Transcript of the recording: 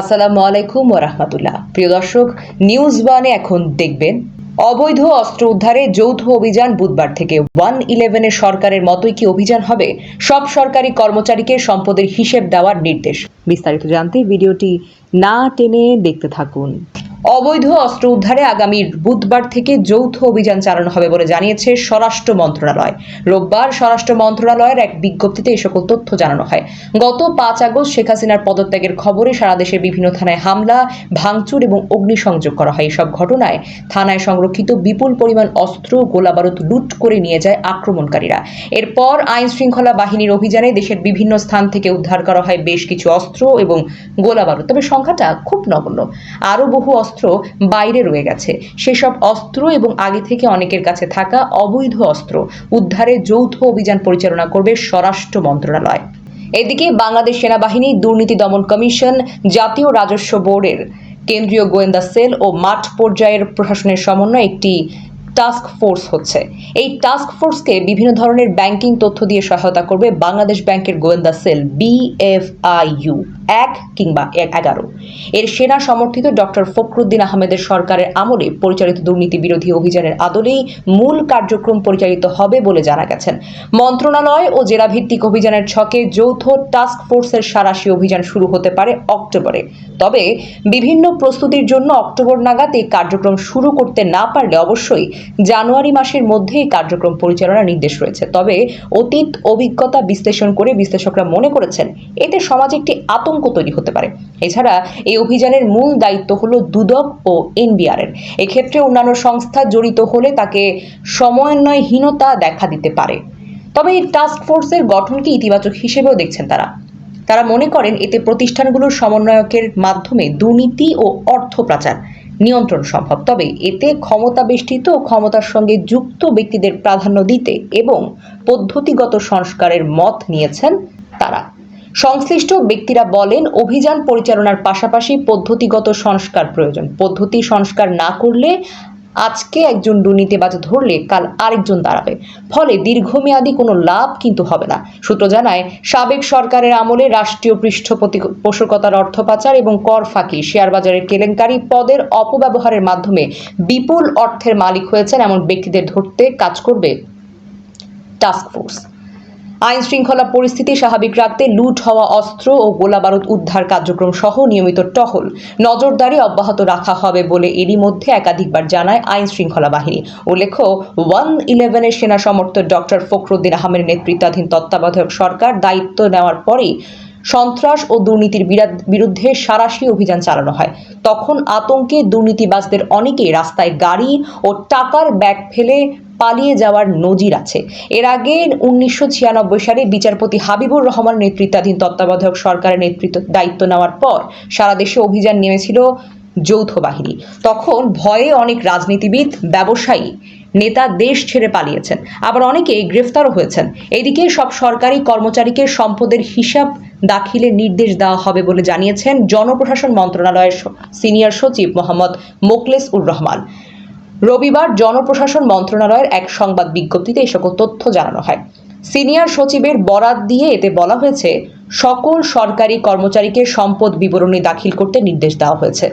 আসসালামু আলাইকুম ওরহমতুল্লাহ প্রিয় দর্শক নিউজ ওয়ানে এখন দেখবেন, অবৈধ অস্ত্র উদ্ধারে যৌথ অভিযান বুধবার থেকে। ওয়ান ইলেভেনের সরকারের মতোই কি অভিযান হবে? সব সরকারি কর্মচারীকে সম্পদের হিসেব দেওয়ার নির্দেশ। বিস্তারিত জানতে ভিডিওটি না টেনে দেখতে থাকুন। অবৈধ অস্ত্র উদ্ধারে আগামী বুধবার থেকে যৌথ অভিযান চালানো হবে বলে জানিয়েছে স্বরাষ্ট্র মন্ত্রণালয়। রোববার স্বরাষ্ট্র মন্ত্রণালয়ের এক বিজ্ঞপ্তিতে এই সকল তথ্য জানানো হয়। গত পাঁচ আগস্ট শেখ হাসিনার পদত্যাগের খবরে সারা দেশের বিভিন্ন থানায় হামলা, ভাঙচুর এবং অগ্নিসংযোগ করা হয়। এসব ঘটনায় থানায় সংরক্ষিত বিপুল পরিমাণ অস্ত্র, গোলাবারুদ লুট করে নিয়ে যায় আক্রমণকারীরা। এরপর আইন শৃঙ্খলা বাহিনীর অভিযানে দেশের বিভিন্ন স্থান থেকে উদ্ধার করা হয় বেশ কিছু অস্ত্র এবং গোলাবারুদ। তবে সংখ্যাটা খুব নগণ্য। আরও বহু অস্ত্র বাইরে রয়ে গেছে। সেসব অস্ত্র এবং আগে থেকে অনেকের কাছে থাকা অবৈধ অস্ত্র উদ্ধারে যৌথ অভিযান পরিচালনা করবে স্বরাষ্ট্র মন্ত্রণালয়। এদিকে বাংলাদেশ সেনাবাহিনী দুর্নীতি দমন কমিশন, জাতীয় রাজস্ব বোর্ডের কেন্দ্রীয় গোয়েন্দা সেল ও মাঠ পর্যায়ের প্রশাসনের সমন্বয়ে একটি টাস্ক ফোর্স হচ্ছে। এই টাস্ক ফোর্সকে বিভিন্ন ধরনের ব্যাংকিং তথ্য দিয়ে সহায়তা করবে বাংলাদেশ ব্যাংকের গোয়েন্দা সেল বিএফআইইউ এক কিংবা এগারো। এর সেনা সমর্থিত ডক্টর ফখরুদ্দিন আহমেদের সরকারের আমলে পরিচালিত দুর্নীতি বিরোধী অভিযানের আদলেই মূল কার্যক্রম পরিচালিত হবে বলে জানা গেছেন। মন্ত্রণালয় ও জেলাভিত্তিক অভিযানের ছকে যৌথ টাস্ক ফোর্সের সারাশি অভিযান শুরু হতে পারে অক্টোবরে। তবে বিভিন্ন প্রস্তুতির জন্য অক্টোবর নাগাদ এই কার্যক্রম শুরু করতে না পারলে অবশ্যই জানুয়ারি মাসের মধ্যে এই কার্যক্রম পরিচালনার নির্দেশ রয়েছে। তবে অতীত অভিজ্ঞতা বিশ্লেষণ করে বিশ্লেষকরা মনে করেছেন, এতে সমাজ একটি আতঙ্ক তৈরি হতে পারে। এছাড়া এই অভিযানের মূল দায়িত্ব হলো দুদক ও এনবিআর এর এক্ষেত্রে অন্যান্য সংস্থা জড়িত হলে তাকে সমন্বয়হীনতা দেখা দিতে পারে। তবে এই টাস্ক ফোর্সের গঠনকে ইতিবাচক হিসেবেও দেখছেন তারা। তারা মনে করেন এতে প্রতিষ্ঠানগুলোর সমন্বয়কের মাধ্যমে দুর্নীতি ও অর্থ পাচার নিয়ন্ত্রণ সম্ভব। তবে এতে ক্ষমতা বেষ্টিত ও ক্ষমতার সঙ্গে যুক্ত ব্যক্তিদের প্রাধান্য দিতে এবং পদ্ধতিগত সংস্কারের মত নিয়েছেন তারা। সংশ্লিষ্ট ব্যক্তিরা বলেন, অভিযান পরিচালনার পাশাপাশি পদ্ধতিগত সংস্কার প্রয়োজন। পদ্ধতি সংস্কার না করলে আজকে একজন দুর্নীতিবাজ ধরলে কাল আরেকজন দাঁড়াবে। ফলে দীর্ঘমেয়াদী কোনো লাভ কিন্তু হবে না। সূত্র জানায়, সাবেক সরকারের আমলে রাষ্ট্রীয় পৃষ্ঠপোষকতার অর্থ পাচার এবং কর ফাঁকি শেয়ার বাজারের কেলেঙ্কারি পদের অপব্যবহারের মাধ্যমে বিপুল অর্থের মালিক হয়েছেন এমন ব্যক্তিদের ধরতে কাজ করবে টাস্ক ফোর্স আইন শৃঙ্খলা পরিস্থিতি স্বাভাবিক রাখতে লুট হওয়া অস্ত্র ও গোলাবারুদ উদ্ধার কার্যক্রম সহ নিয়মিত টহল। নজরদারি অব্যাহত রাখা হবে বলে এরই মধ্যে একাধিকবার জানায় আইন শৃঙ্খলা বাহিনী। উল্লেখ্য, ওয়ান ইলেভেনের সেনা সমর্থক ডক্টর ফখরুদ্দিন আহমেদের নেতৃত্বাধীন তত্ত্বাবধায়ক সরকার দায়িত্ব নেওয়ার পরেই সন্ত্রাস ও দুর্নীতির বিরাদ- বিরুদ্ধে সারাশি অভিযান চালানো হয়। তখন আতঙ্কে দুর্নীতিবাজদের অনেকেই রাস্তায় গাড়ি ও টাকার ব্যাগ ফেলে পালিয়ে যাওয়ার নজির আছে। এর আগে উনিশশো ছিয়ানব্বই সালে বিচারপতি হাবিবুর রহমান নেতৃত্বাধীন তত্ত্বাবধায়ক সরকারের নেতৃত্ব দায়িত্ব নেওয়ার পর সারা দেশে অভিযান নেমেছিল যৌথ বাহিনী। তখন ভয়ে অনেক রাজনীতিবিদ, ব্যবসায়ী, নেতা দেশ ছেড়ে পালিয়েছেন। আবার অনেকে গ্রেফতারও হয়েছেন। এদিকে সব সরকারি কর্মচারীকে সম্পদের হিসাব দাখিলের নির্দেশ দেওয়া হবে বলে জানিয়েছেন জনপ্রশাসন মন্ত্রণালয়ের সিনিয়র সচিব মোহাম্মদ মোকলেস উর রহমান। রবিবার জনপ্রশাসন মন্ত্রণালয়ের এক সংবাদ বিজ্ঞপ্তিতে সকল তথ্য জানানো হয়। সিনিয়র সচিবের বরাত দিয়ে এতে বলা হয়েছে, সকল সরকারি কর্মচারীকে সম্পদ বিবরণী দাখিল করতে নির্দেশ দেওয়া হয়েছে।